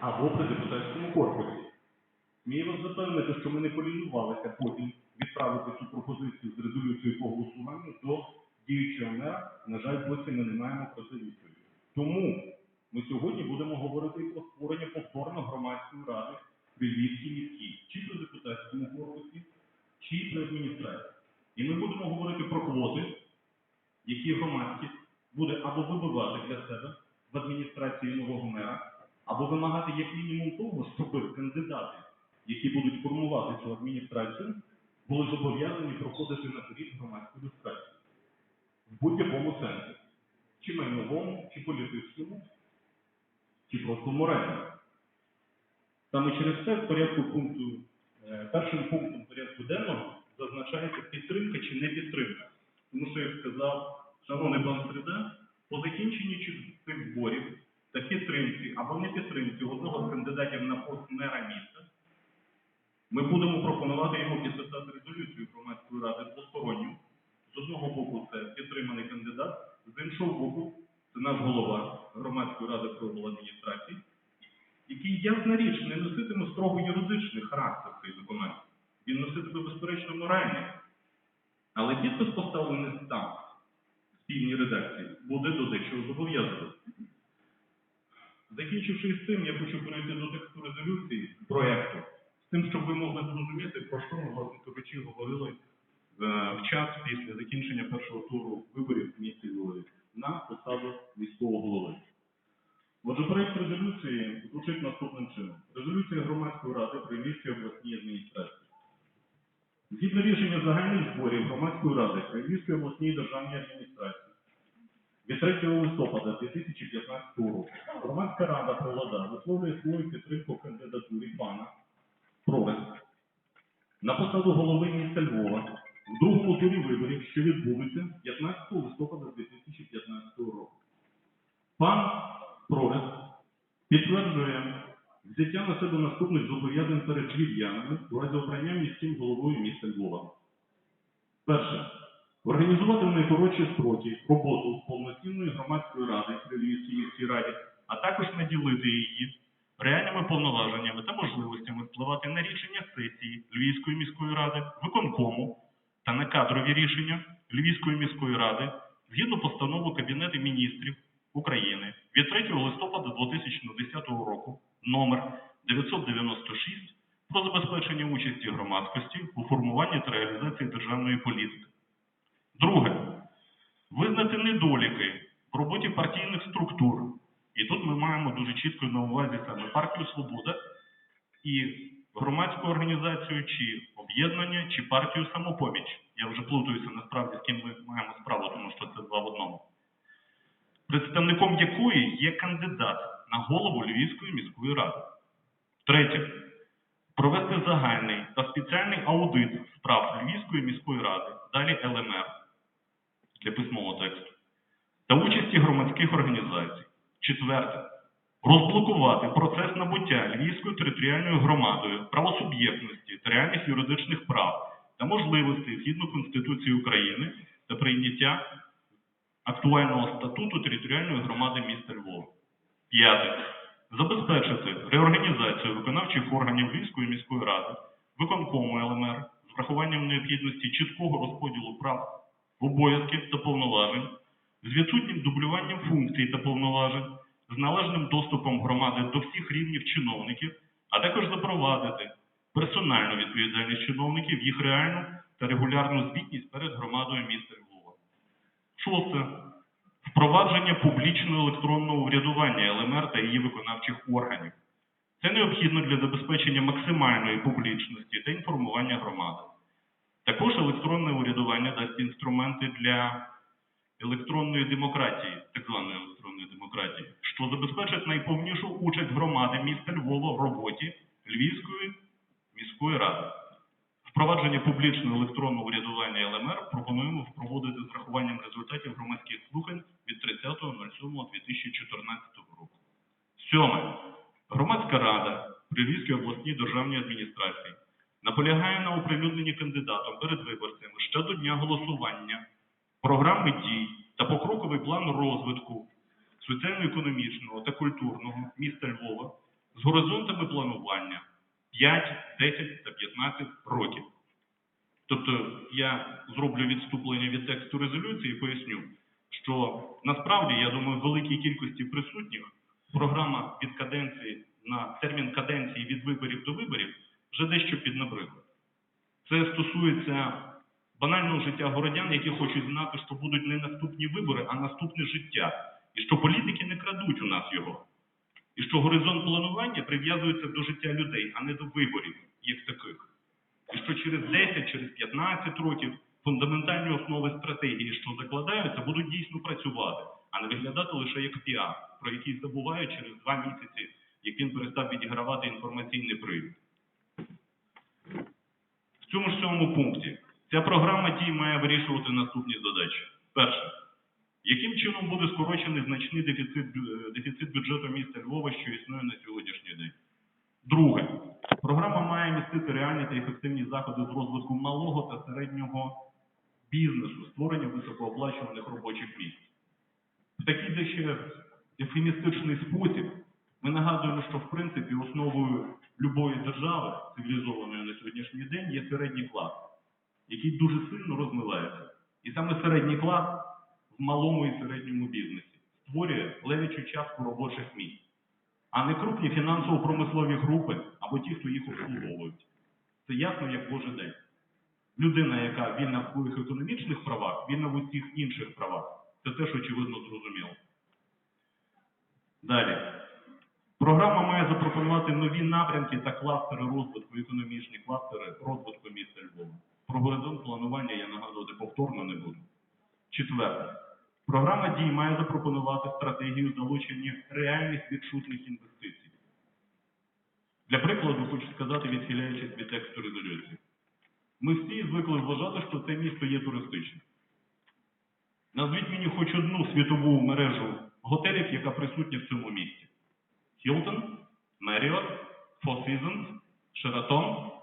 або при депутатському корпусі. Смію вас запевнити, що ми не полінувалися потім відправити цю пропозицію з резолюцією по голосуванню до діючого мера. На жаль, досі ми не маємо про це відповіді. Тому ми сьогодні будемо говорити про створення повторно громадської ради при Львівській міській, чи при депутатському корпусі, чи при адміністрації. І ми будемо говорити про квоти, які громадськість буде або вибивати для себе в адміністрації нового мера, або вимагати як мінімум того, щоб кандидати, які будуть формувати цю адміністрацію, були зобов'язані проходити на період громадську люстрацію. В будь-якому сенсі. Чи майновому, чи політичному, чи просто моральному. Саме через це в порядку пункту, е, першим пунктом порядку денного зазначається підтримка чи не підтримка. Тому що, як сказав шановний пан Среда, по закінченні цих зборів та підтримці або не підтримці одного з кандидатів на пост мера міста, ми будемо пропонувати йому підписати резолюцію громадської ради двосторонню. З одного боку це підтриманий кандидат, з іншого боку це наш голова громадської ради правової адміністрації, який, ясна річ, не носитиме строго юридичний характер цей документ. Він носитиме, безперечно, моральний. Але підпис поставлений там, в спільній редакції, буде до дечого зобов'язувати. Закінчивши із цим, я хочу перейти до тексту резолюції проєкту, з тим, щоб ви могли зрозуміти, про що ми, кажучи, говорили е, в час після закінчення першого туру виборів в місті Львові на посаду міського голови. Отже, проєкт резолюції звучить наступним чином. Резолюція громадської ради при Львівській обласній адміністрації. Згідно рішення загальних зборів громадської ради при Львівській обласній державній адміністрації від 3 листопада 2015 року громадська рада Прилада висловлює свою підтримку кандидатурі пана Прорес на посаду голови міста Львова в другому турі виборів, що відбудуться 15 листопада 2015 року. Пан Прорес підтверджує взяття на себе наступних зобов'язань перед львів'янами у разі обрання міським головою міста Львова. Перше. Організувати в найкоротші строки роботу повноцінної громадської ради при Львівській міській раді, а також наділити її реальними повноваженнями та можливостями впливати на рішення сесії Львівської міської ради, виконкому та на кадрові рішення Львівської міської ради згідно постанови Кабінету міністрів України від 3 листопада 2010 року номер 996 про забезпечення участі громадськості у формуванні та реалізації державної політики. Друге. Визнати недоліки в роботі партійних структур. І тут ми маємо дуже чітко на увазі саме партію Свобода і громадську організацію, чи об'єднання, чи партію самопоміч. Я вже плутаюся насправді з ким ми маємо справу, тому що це два в одному. Представником якої є кандидат на голову Львівської міської ради. Третє. Провести загальний та спеціальний аудит справ Львівської міської ради, далі ЛМР для письмового тексту, та участі громадських організацій. Четверте. Розблокувати процес набуття Львівською територіальною громадою правосуб'єктності та реальних юридичних прав та можливостей згідно Конституції України та прийняття актуального статуту територіальної громади міста Львова. П'яте. Забезпечити реорганізацію виконавчих органів Львівської міської ради, виконкому ЛМР з врахуванням необхідності чіткого розподілу прав, обов'язків та повноважень, з відсутнім дублюванням функцій та повноважень, з належним доступом громади до всіх рівнів чиновників, а також запровадити персональну відповідальність чиновників, їх реальну та регулярну звітність перед громадою міста Львова. Шосте. Впровадження публічного електронного урядування ЛМР та її виконавчих органів. Це необхідно для забезпечення максимальної публічності та інформування громади. Також електронне урядування дасть інструменти для електронної демократії, так званої електронної демократії, що забезпечить найповнішу участь громади міста Львова в роботі Львівської міської ради. Впровадження публічного електронного урядування ЛМР пропонуємо впроводити з врахуванням результатів громадських слухань від 30.07.2014 року. Сьоме. Громадська рада при Львівській обласній державній адміністрації наполягає на оприлюдненні кандидатом перед виборцями ще до дня голосування програми дій та покроковий план розвитку соціально-економічного та культурного міста Львова з горизонтами планування 5, 10 та 15 років. Тобто я зроблю відступлення від тексту резолюції і поясню, що насправді, я думаю, в великій кількості присутніх програма від каденції на термін каденції від виборів дещо піднабридла. Це стосується банального життя городян, які хочуть знати, що будуть не наступні вибори, а наступне життя. І що політики не крадуть у нас його. І що горизонт планування прив'язується до життя людей, а не до виборів як таких. І що через 10, через 15 років фундаментальні основи стратегії, що закладаються, будуть дійсно працювати, а не виглядати лише як піар, про який забувають через два місяці, як він перестав відігравати інформаційний привід. Сьомому пункті ця програма дій має вирішувати наступні задачі. Перше. Яким чином буде скорочений значний дефіцит, е, дефіцит бюджету міста Львова, що існує на сьогоднішній день? Друге. Програма має містити реальні та ефективні заходи з розвитку малого та середнього бізнесу, створення високооплачуваних робочих місць. В такий дещо ефемістичний спосіб ми нагадуємо, що в принципі основою любої держави, цивілізованої на сьогоднішній день, є середній клас, який дуже сильно розмивається. І саме середній клас в малому і середньому бізнесі створює левічу частку робочих місць, а не крупні фінансово-промислові групи або ті, хто їх обслуговують. Це ясно як Божий день. Людина, яка вільна в своїх економічних правах, вільна в усіх інших правах. Це теж очевидно зрозуміло. Далі. Програма має запропонувати нові напрямки та кластери розвитку, економічні кластери розвитку міста Львова. Про горизонт планування я нагадувати повторно не буду. Четверте. Програма дій має запропонувати стратегію залучення реальних відчутних інвестицій. Для прикладу, хочу сказати, відхиляючись від тексту резолюції. Ми всі звикли вважати, що це місто є туристичним. Назвіть мені хоч одну світову мережу готелів, яка присутня в цьому місті. Hilton, Marriott, Four Seasons, Sheraton.